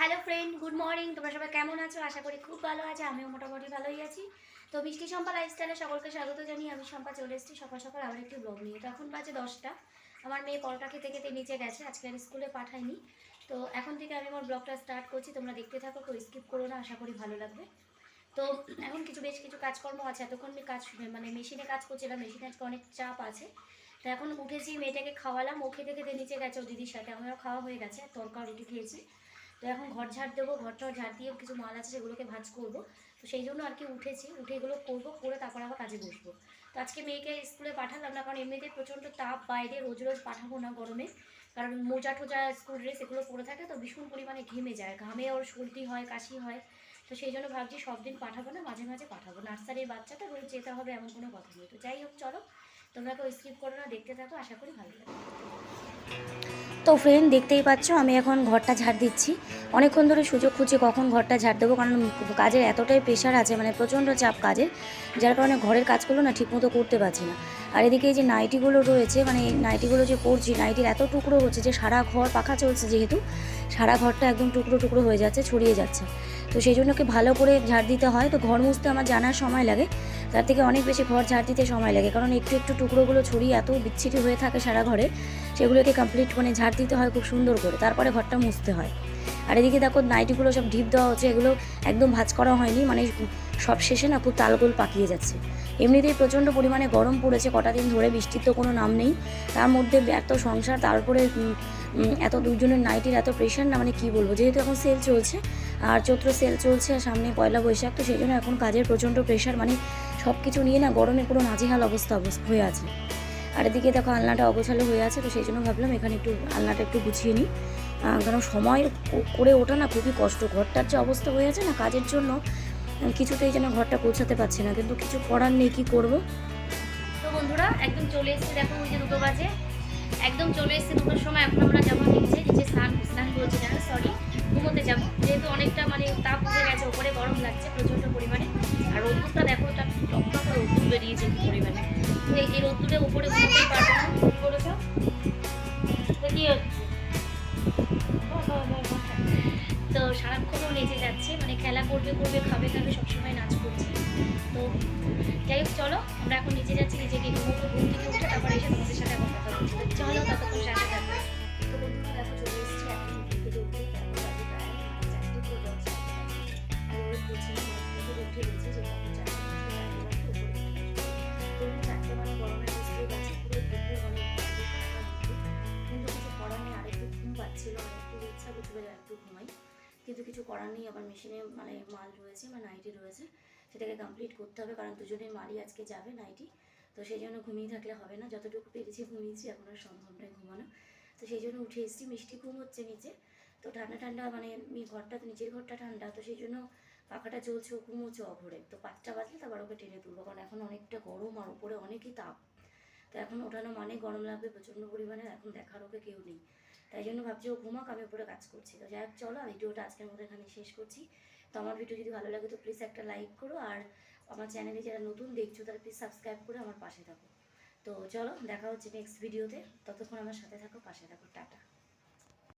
Hello friend good morning তোমরা সবাই কেমন আছো? আশা করি খুব ভালো আছে, আমিও মোটামুটি ভালোই আছি। তো মিষ্টি সম্পা লাইফস্টাইলে সকলকে স্বাগত জানিয়ে আমি সম্পা চলে এসেছি সকাল সকাল আবার একটি ব্লগ নিয়ে। তো এখন বাজে দশটা। আমার মেয়ে পরোটা খেতে খেতে নিচে গেছে, আজকে আর স্কুলে পাঠাইনি। তো এখন থেকে আমি আমার ব্লগটা স্টার্ট করছি, তোমরা দেখতে থাকো, কেউ স্কিপ করো না, আশা করি ভালো লাগবে। তো এখন কিছু বেশ কিছু কাজকর্ম আছে, এতক্ষণ আমি কাজ মানে মেশিনে কাজ করছিলাম মেশিনে আজকে অনেক চাপ আছে। তো এখন উঠেছি, মেয়েটাকে খাওয়ালাম, ও খেতে খেতে নিচে গেছে ও দিদির সাথে, আমারও খাওয়া হয়ে গেছে তরকা রুটি খেয়েছি। তো এখন ঘর ঝাড় দেবো ঘর ঘরটাও ঝাড় দিয়ে কিছু মাল আছে সেগুলোকে ভাজ করব। তো সেই জন্য আর কি উঠেছি, উঠে এগুলো করব, করে তারপর আবার কাজে বসবো। তো আজকে মেয়েকে স্কুলে পাঠালাম না, কারণ এমনিতে প্রচণ্ড তাপ বাইরে, রোজ রোজ পাঠাবো না গরমে। কারণ মোজা টোজা, স্কুল ড্রেস এগুলো পরে থাকে তো ভীষণ পরিমাণে ঘেমে যায়। ঘামে ওর সর্দি হয়, কাশি হয়। তো সেই জন্য ভাবছি সব দিন পাঠাবো না, মাঝে মাঝে পাঠাবো। নার্সারির বাচ্চাটা রোজ যেতে হবে এমন কোনো কথা নেই। তো যাই হোক, চলো। তোমরা কেউ স্কিপ করো না, দেখতে থাকো, আশা করি ভালো লাগবে। তো ফ্রেন্ড দেখতেই পাচ্ছ, আমি এখন ঘরটা ঝাড় দিচ্ছি। অনেকক্ষণ ধরে সুযোগ খুঁজছি কখন ঘরটা ঝাড় দেবো, কারণ কাজের এতটাই প্রেশার আছে মানে প্রচণ্ড চাপ কাজের, যার কারণে ঘরের কাজগুলো না ঠিকমতো করতে পারছি না। আর এদিকে এই যে নাইটিগুলো রয়েছে মানে নাইটিগুলো যে পরছি নাইটির এত টুকরো হচ্ছে যে সারা ঘর পাখা চলছে যেহেতু, সারা ঘরটা একদম টুকরো টুকরো হয়ে যাচ্ছে, ছড়িয়ে যাচ্ছে। তো সেই জন্য কি ভালো করে ঝাড় দিতে হয়। তো ঘর মুছতে আমার জানার সময় লাগে। তার থেকে অনেক বেশি ঘর ঝাড় দিতে সময় লাগে। কারণ একটু একটু টুকরোগুলো ছড়িয়ে এত বিচ্ছিরি হয়ে থাকে সারা ঘরে, সেগুলোকে কমপ্লিট মানে ঝাড় দিতে হয় খুব সুন্দর করে। তারপরে ঘরটা মুছতে হয়। আর এদিকে দেখো নাইটিগুলো সব ঢিপ দেওয়া হচ্ছে, এগুলো একদম ভাজ করা হয়নি মানে সব শেষে না খুব তালগোল পাকিয়ে যাচ্ছে। এমনিতেই প্রচণ্ড পরিমাণে গরম পড়েছে, কটা দিন ধরে বৃষ্টির তো কোনো নাম নেই। তার মধ্যে এত সংসার, তারপরে এত দুজনের নাইটির এত প্রেশার না মানে কী বলব? যেহেতু এখন সেল চলছে, আর চৈত্র সেল চলছে, আর সামনে পয়লা বৈশাখ, তো সেই জন্য এখন কাজের প্রচণ্ড প্রেশার মানে সব কিছু নিয়ে না গরমে পুরো নাজেহাল অবস্থা অবস্থা হয়ে আছে। আর এদিকে দেখো আলনাটা অগোছালো হয়ে আছে, তো সেই জন্য ভাবলাম এখানে একটু আলনাটা একটু গুছিয়ে নিই। কারণ সময় করে ওঠা না খুবই কষ্ট। ঘরটার যে অবস্থা হয়ে আছে না, কাজের জন্য কিছুতেই যেন ঘরটা পৌঁছাতে পারছি না। কিন্তু কিছু করার নেই, কি করব? তো বন্ধুরা, একদম চলে এসেছি দেখো, ওই যে দুটো বাজে। একদম চলে এসেছি দুটোর সময়, এখন আমরা যাব নিচে। টকটকা রোদ্দুর বেরিয়েছে কি এই রোদ্দুরে উপরে না তো কি হচ্ছে সারাক্ষণ নেচে যাচ্ছে মানে খেলা করবে করবে, খাবে খাবে সবসময় নাচ করছে। তো যাই হোক, চলো, আমরা এখন নিচে যাচ্ছি ঘুমোবো, ঘুম থেকে উঠে তারপরে এসে তোমাদের সাথে কথা বলছি চলো, ততক্ষণ সাথে থাকবে তো বন্ধুরা ইচ্ছা একটু ঘুমাই। কিন্তু কিছু করার নেই, আবার মেশিনে মানে মাল রয়েছে বা নাইটি রয়েছে, সেটাকে কমপ্লিট করতে হবে, কারণ দুজনের মালই আজকে যাবে নাইটি তো সেই জন্য ঘুমিয়ে থাকলে হবে না, যতটুকু পেরেছি ঘুমিয়েছি, এখন আর সম্ভব নয় ঘুমানো। তো সেই জন্য উঠে এসেছি, মিষ্টি ঘুম হচ্ছে নিচে। তো ঠান্ডা ঠান্ডা মানে ঘরটা তো নিচের ঘরটা ঠান্ডা, তো সেই জন্য পাখাটা চলছে ও ঘুমোচ্ছে অঘরে। তো পাঁচটা বাজলে তারপর ওকে টেনে তুলবো, কারণ এখন অনেকটা গরম আর উপরে অনেকই তাপ। তো এখন ওঠানো মানে গরম লাগবে, প্রচণ্ড পরিমাণে, এখন দেখার ওকে কেউ নেই। তাই জন্য ভাবছি ও ঘুমাক, আমি উপরে কাজ করছি। তো যাই হোক, চলো ভিডিওটা আজকের মধ্যে এখানে শেষ করছি। তো আমার ভিডিও যদি ভালো লাগে তো প্লিজ একটা লাইক করো, আর আমার চ্যানেলে যারা নতুন দেখছ তারা প্লিজ সাবস্ক্রাইব করে আমার পাশে থাকো। তো চলো, দেখা হচ্ছে নেক্সট ভিডিওতে ততক্ষণ আমার সাথে থাকো, পাশে থাকো, টাটা।